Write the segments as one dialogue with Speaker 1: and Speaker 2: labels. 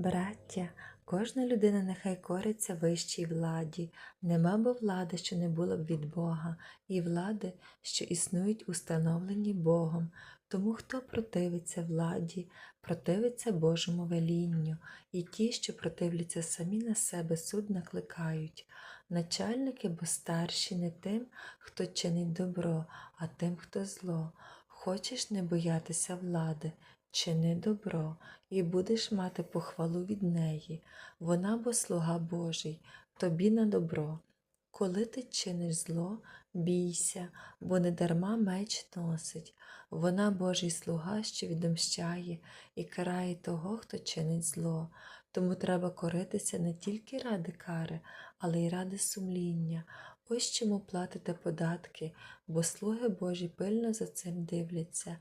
Speaker 1: Браття, кожна людина нехай кориться вищій владі. Нема бо влади, що не була б від Бога, і влади, що існують установлені Богом. Тому хто противиться владі, противиться Божому велінню, і ті, що противляться самі на себе, суд накликають. Начальники бо старші не тим, хто чинить добро, а тим, хто зло. Хочеш не боятися влади, чини добро, і будеш мати похвалу від неї. Вона бо слуга Божий, тобі на добро. Коли ти чиниш зло, бійся, бо не дарма меч носить. Вона Божий слуга, що відомщає і карає того, хто чинить зло. Тому треба коритися не тільки ради кари, але й ради сумління. Ось чому платите податки, бо слуги Божі пильно за цим дивляться.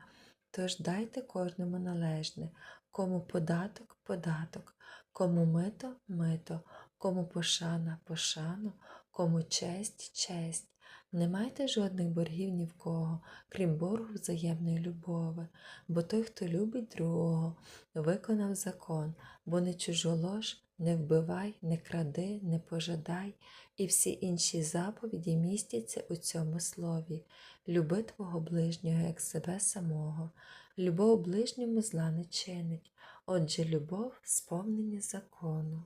Speaker 1: Тож дайте кожному належне, кому податок податок, кому мито мито, кому пошана пошану, кому честь честь. Не майте жодних боргів ні в кого, крім боргу взаємної любови, бо той, хто любить другого, виконав закон, бо не чужолож, не вбивай, не кради, не пожадай, і всі інші заповіді містяться у цьому слові. Люби твого ближнього, як себе самого. Любов ближньому зла не чинить, отже любов сповнення закону.